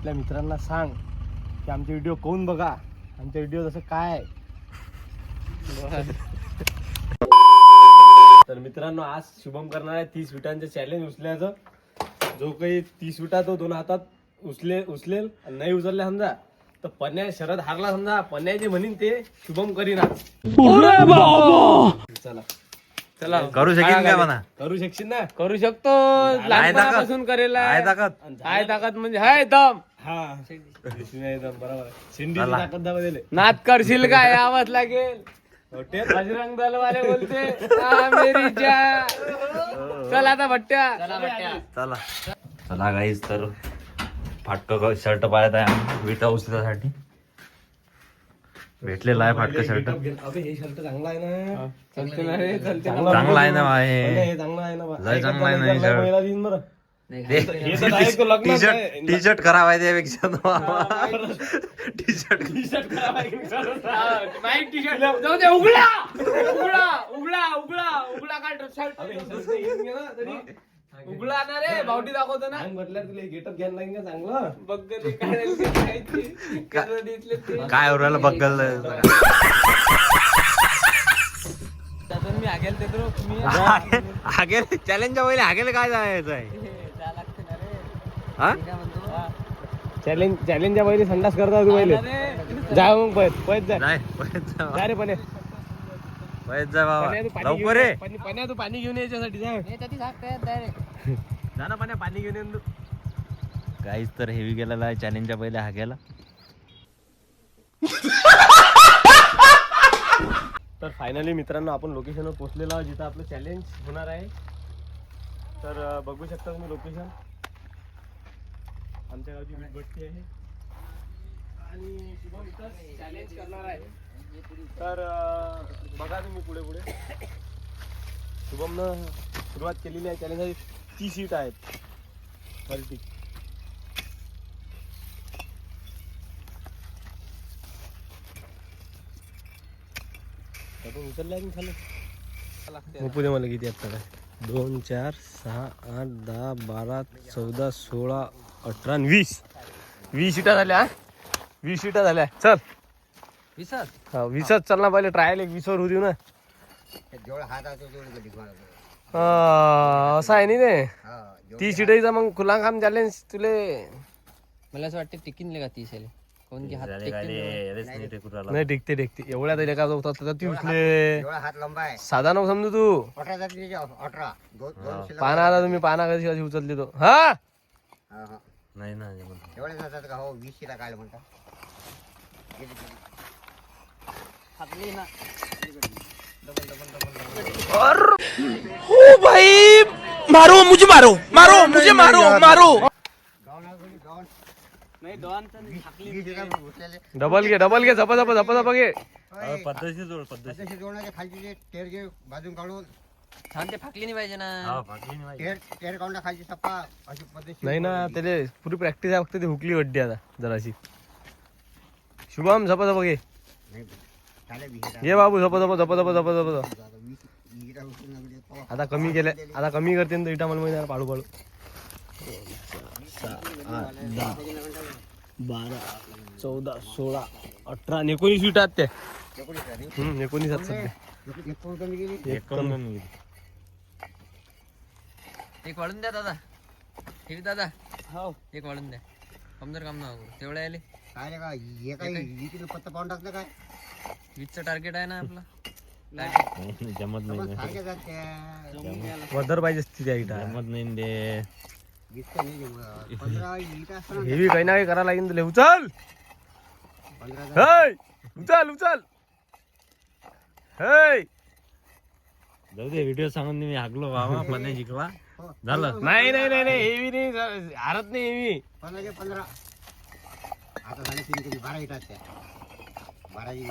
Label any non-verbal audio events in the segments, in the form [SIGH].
आपल्या मित्रांना सांग की आमचे व्हिडिओ कोण बघा? आमचे व्हिडिओ जसं काय? आहे. तर मित्रांनो आज शुभम करणार आहे तीस विटांचं चॅलेंज उचल्याचं. जो काही तीस विटा तो दोन हातात उचले उचलेल आणि नाही उचलल्या समजा तर पन्या शरद हारला समजा. पन्या जे म्हणीन ते शुभम करीना चला. चला. करू शकेन का म्हणा? करू शकशील ना? करू शकतो. आहे लहानपणापासून करेल आहे. ताकद. आहे ताकद म्हणजे हाय दम. हा. नाही एकदम बरोबर. आहे. शिंदीची ताकद दाखव दिले नाद करशील काय आवाज लागेल बजरंग दल वाले बोलते. "आ, मेरी जान." चल आता भट्ट्या. चला चला. गाईस तर फाटक शर्ट पाहत आहे आम्ही. विटा उचल्यासाठी भेटलेला आहे फाटक शर्ट अबे हे शर्ट चांगला आहे ना. चलते ना रे चलते ना. चांगला आहे ना हो हे चांगला आहे ना बा. लय चांगला आहे ना हे दिन बरं. हे तर आहे. तो. लग्नात टी. शर्ट टी शर्ट खराब आहे त्यापेक्षा T shirt night T shirt जाऊ दे उघडा! उघडा उघडा उघडा उघडा काय शर्ट अबे हे shirt येऊन गेला तरी. उघडा ना रे बावटी दाखवतो ना. म्हटलं तुला गेटअप घ्यायला लागेल का चांगलं? ते काय काय उरायला त्यातून मी आगेल ते तर मी [LAUGHS] हागेल चॅलेंजच्या पहिले हागेल काय जायचं आहे? जा लागते ना रे. हा? मी काय म्हणतो? चॅलेंज चॅलेंजच्या पहिले संडास करता तू पहिले. जा मग पळत पळत जा. रे पणे पळत जा बाबा. लवकर घेऊन रे. पण्या- तू पाणी घेऊन याच्यासाठी जा. हे [LAUGHS] ना पण्या पाणी घेऊन ये तू. काहीच तर हेवी गेलेला आहे चॅलेंजच्या पहिले हागेला तर फायनली मित्रांनो आपण लोकेशनवर पोहोचलेलो आहोत जिथं आपलं चॅलेंज होणार आहे. तर बघू शकता तुम्ही लोकेशन आमच्या गावची वीटभट्टी आहे. आणि शुभम इथं चॅलेंज करणार आहे. तर बघा तुम्ही पुढे पुढे. शुभमनं सुरुवात केलेली आहे. चॅलेंज ती सीट आहेत. वरती आपण उचलल्या की झालं लागते मला किती आता काय दोन चार सहा आठ दहा बारा चौदा सोळा अठरा वीस. वीस सीटा झाल्या वीस सीटा झाल्या. चल. विसर. हा वीसच चल ना पहिले ट्रायल एक वीसवर होऊ देऊ ना. हा, असं आहे नाही ते. ती सीटाचा मग खुला काम चॅलेंज तुले मला असं वाटतं टिकीन का तीस कोण की हात टेकीन नाही टिकते टिकते. एवढ्या तरी का होतात तर ती उचले. हात लंबा आहे. साधा नको समजू तू. अठरा जाती अठरा. दोन दोन शिल्लक पाना आता तुम्ही पाना कशी कशी उचलली तो. हा? हा, हा. नाही ना एवढे जातात का हो? वीस शिला काय म्हणतात हातली ना मारो मारो मुझे मारो मारो डबल घे डबल घे झपा झपा झपा झपा घे पद्धतशीर जोड पद्धतशीर तसे जोडण्याचे खालची जे टेर घे बाजून काढून छान ते फाकली नाही पाहिजे ना हा, फाटली नाही पाहिजे. टेर टेर काढून खालची सप्पा अशी पद्धतशीर नाही ना त्याले पुरी प्रॅक्टिस आहे फक्त ती हुकली वड्डी आता जराशी शुभम झपा झपा घे नाही, घे बाबू झपा झपा झपा झपा झपा झपा. आता कमी केले आता कमी करते ना इटा मला माहिती पाळू पाळू. बारा चौदा सोळा अठरा एकोणीस विटा त्या एकोणीस आहेत सध्या एक- एक पोळ कमी गेली एक कमी एक वाढून द्या दादा. ठीक दादा. हो. एक वाढून द्या. कमजोर काम ना तेवढ्या आले. काय रे का हे काय इकडे पत्ता पाहून टाकलं काय? वीसचं टार्गेट आहे ना आपला. नाही, जमत नाही. वदर पाहिजे असते त्या इटा जमत नाही. पंधरा ना. हेवी काही ना काही करायला लागेल तुला. उचल! पंधरा. हेय उचल उचल! हेय जाऊ दे व्हिडिओ सांगून मी हागलो बाबा पण जिंकला हो. झालं. नाही नाही नाही नाही हेवी नाही हारत नाही हेवी. पंधराचे पंधरा. आता झाले तीन किती बारा इटा आहेत त्या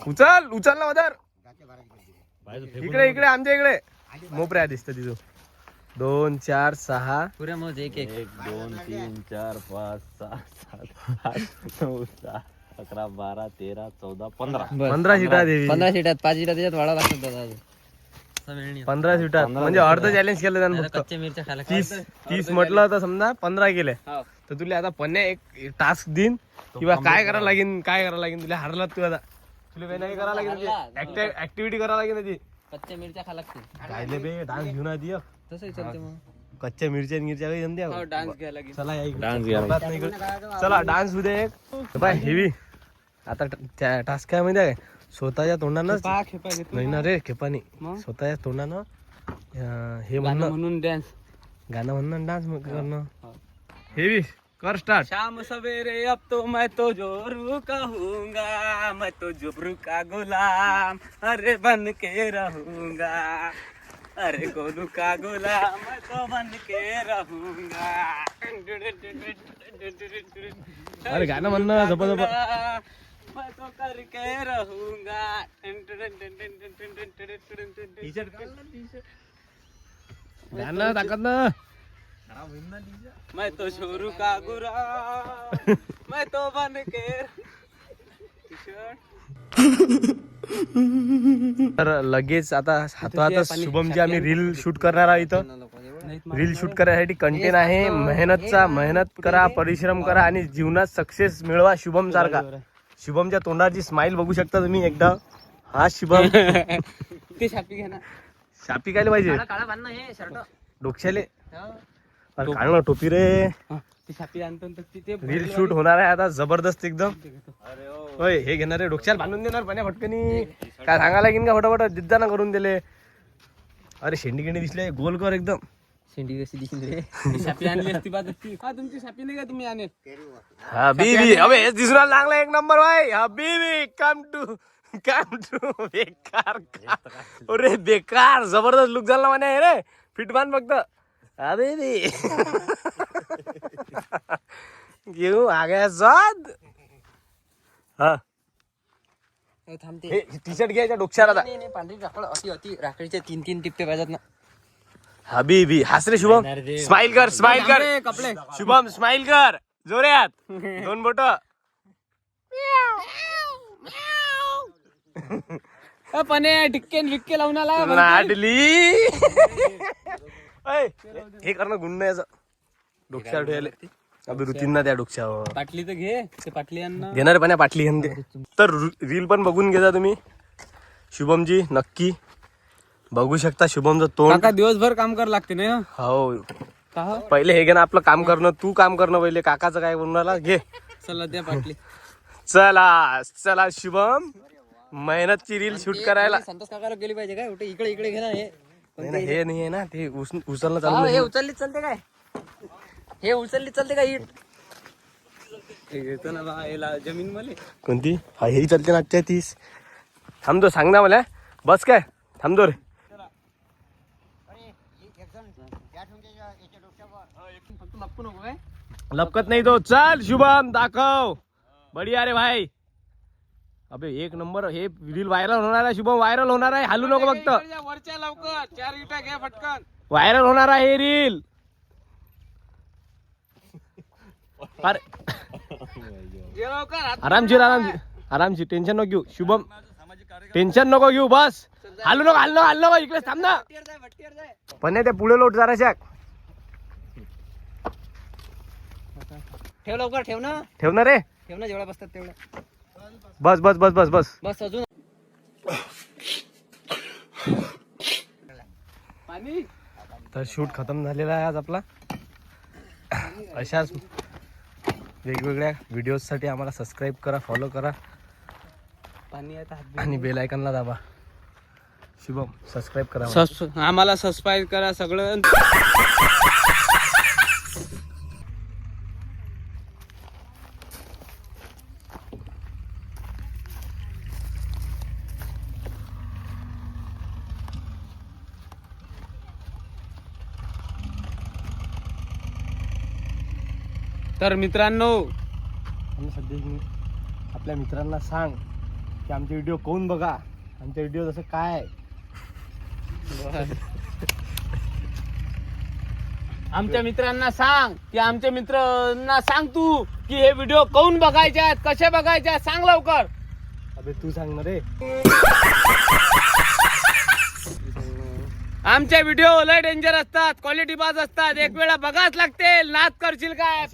उचल उचल ना फेकून इकडे इकडे आमच्या इकडे. मोपऱ्या दिसत तिथं दोन चार सहा. पुऱ्या मग एक. एक दोन तीन चार पाच सहा सात आठ नऊ दहा अकरा बारा तेरा चौदा पंधरा. पंधरा सीटा देवी. पंधरा सीटात पाच सीटा त्याच्यात वाढा लागतात दादा पंधरा स्वीटात म्हणजे अर्ध चॅलेंज केलं त्यानं कच्च्या मिरच्या खायला तीस तीस म्हटलं तर समजा पंधरा केले. हो. तर तुला आता पन्या एक टास्क देईन. किंवा काय करावं. लागेल काय करावं लागेल तुला हरलात तू आता. तुला करावं लागेल ऍक्टिव्हिटी करावं लागेल ना ती कच्च्या मिरच्या लागतील. राहिले बे डान्स घेऊन आधी एक. तसंही चालते मग. कच्च्या मिरच्या मिरच्या काही जमते हो डान्स घ्यायला लागेल. चला या इकडे. हातात नाही इकडे. चला डान्स उद्या एक. बाय हेवी आता त्या टास्क काय माहिती आहे? काय स्वतःच्या तोंडानं नाही ना रे खेपानी. स्वतःच्या तोंडानं अं, हे म्हणणं. म्हणून डान्स गाणं म्हणणं डान्स करणं. हेवी कर स्टार्ट शाम सवेरे अब तो मैं तो जोरू कहूंगा मैं तो जुबरू का गुलाम अरे बन के रहूंगा। अरे गोलू का गुलाम मैं तो बन के रहूंगा। अरे गाणं म्हणणं जप जप मैं तो करके रहूंगा। गाणं टाकत ना। मैं तो छोरू का गुलाम मैं तो बन के तर लगेच आता हातात शुभमची आम्ही रील शूट करणार आहोत इथं. रील शूट करण्यासाठी कंटेन आहे. मेहनतचा मेहनत करा परिश्रम करा आणि जीवनात सक्सेस मिळवा शुभम सारखा. शुभमच्या तोंडाची स्माइल बघू शकता तुम्ही एकदा. हा शुभम. [LAUGHS] ते शापी घे ना. शापी काय पाहिजे. ना हे डोक्याले अरे काढ ना टोपी रे? ते आणतो रील शूट होणार आहे आता जबरदस्त एकदम. होय हे घेणार आहे. डोक्याला बांधून देणार पाण्या फटकनी. काय सांगायला लागेल का फटाफट? जिद्दाना करून दिले. अरे शेंडी गिंडी दिसले गोल कर एकदम. शेंडी कशी दिसून रे? [LAUGHS] ती आणली असती बा तशी हा तुमची नाही का तुम्ही आणेल? हबीबी अबे हेच दिसून राहिलं लागला एक नंबर भाई. हबीबी कम टू कम टू बेकार अरे बेकार. जबरदस्त लुक झाला म्हणे हे रे. फिट बांध फक्त. हबीबी घेऊ आग्या जाद हा. थांबते. टी शर्ट घ्यायच्या नाही नाही पांढरी राखड अति अति राखडीचे तीन तीन टिपटे पाहिजेत ना. हबीबी हास रे शुभम. स्माइल कर स्माइल कर. कपडे. शुभम स्माइल कर. जोऱ्यात दोन बोट. पणे टिक्के विक्के लावून आला. नाडली. [LAUGHS] [LAUGHS] ऐ, हे करणं गुंड याचं. डोक्यावर ठेवले अबे रुतीन ना त्या डोक्यावर. पाटली तर घे ते पाटली अन्न घेणार पाण्या पाटली घेऊन ते तर रील पण बघून घेजा तुम्ही. शुभमजी नक्की. बघू शकता शुभमचं तोंड. काका दिवसभर काम कर लागते ना? हो. का हो? पहिले हे घे ना आपलं काम करणं तू काम करणं पहिले. काकाचं काय बोलून राहिला? घे. चला द्या पाटली. चला चला शुभम. मेहनतची रील शूट करायला. संतोष काकाला गेली पाहिजे काय? कुठे इकडे इकडे घे ना हे. नाही ना, हे नाही आहे ना ते उस- उचलणं चालू हा, नाही. हे उचलली चालते काय? हे उचलली चालते काय इट जमीन मध्ये कोणती? हा हेही चालते ना आजच्या तीस. थांबतो सांग ना मला. बस काय? थांबतो रे. फक्त लपू नको काय? लपकत नाही तो. चल शुभम दाखव. बढिया रे भाई. अबे एक नंबर हे रील व्हायरल होणार आहे शुभम व्हायरल होणार आहे. हालू नको फक्त. वरच्या लवकर. चार इटा घ्या फटकन. व्हायरल होणार आहे हे रील. आरामशीर आरामशीर आरामशीर टेन्शन नको घेऊ. शुभम टेन्शन नको घेऊ बस. हालू नको हालू नको हालू नको इकडे थांब ना. पण ते पुढे लोट जरा शाक. ठेव लवकर ठेव ना. ठेव ना रे ठेव ना जेवढ्या बसतात तेवढ्या. बस बस बस बस बस. बस अजून. पाणी? तर शूट खतम झालेला आहे आज आपला. अशाच वेगवेगळ्या व्हिडिओजसाठी आम्हाला सबस्क्राईब करा फॉलो करा. पाणी आणि बेल आयकनला दाबा. शुभम सबस्क्राईब करा. आम्हाला सबस्क्राईब करा सगळं. तर मित्रांनो आणि सध्या मी आपल्या मित्रांना सांग की आमचे व्हिडिओ कोण बघा? आमचे व्हिडिओ जसं काय आहे. आमच्या मित्रांना सांग की आमच्या मित्रांना सांग तू की हे व्हिडिओ कोण बघायचे आहेत? कसे बघायचे आहेत? सांग लवकर. अबे तू सांग ना रे. आमचे व्हिडिओ लय डेंजर असतात. क्वालिटी बाज असतात. एक वेळा बघाच लागते नाद करशील काय?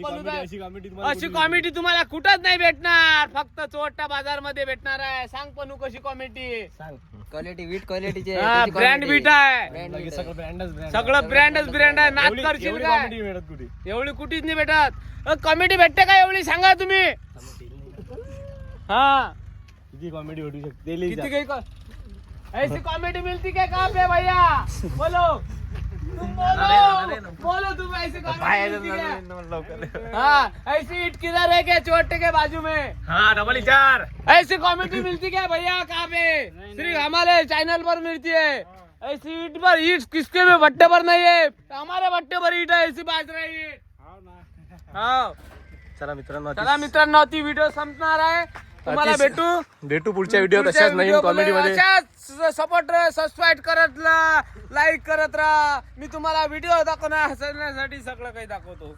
अशी कॉमेडी तुम्हाला कुठंच नाही भेटणार. फक्त चोट्टा बाजारमध्ये भेटणार आहे. सांग पनू कशी कॉमेडी सांग. क्वालिटी वीट क्वालिटीचे ब्रँड बीट आहे. सगळं ब्रँडच ब्रँड आहे. नाद करशील काय? एवढी कुठेच नाही भेटत. कॉमेडी भेटते का एवढी? सांगा तुम्ही. हा. किती कॉमेडी भेटू शकते? ऐसी कॉमेडी मिलती क्या कहाँ पे भैया? बोलो। तुम बोलो। बोलो तुम ऐसी कॉमेडी मिलती क्या? हाँ ऐसी ईट किधर है क्या? चोटे के बाजू में? हा डबल चार ऐसी कॉमेडी मिलती क्या भैया कहाँ पे? सिर्फ़ हमारे चैनल पर मिलती है। ऐसी ईट पर ईट किसके में भट्टे पर नहीं है। हमारे भट्टे पर ईट है ऐसी बात रही है। हाँ चला मित्रांनो चला मित्रांनो ती व्हिडिओ संपणार आहे तुम्हाला भेटू? भेटू पुढच्या व्हिडिओ तशाच नवीन कॉमेडी मध्ये सपोर्ट सबस्क्राईब करत राहा लाईक करत राहा मी तुम्हाला व्हिडिओ दाखवणार हसण्यासाठी सगळं काही दाखवतो.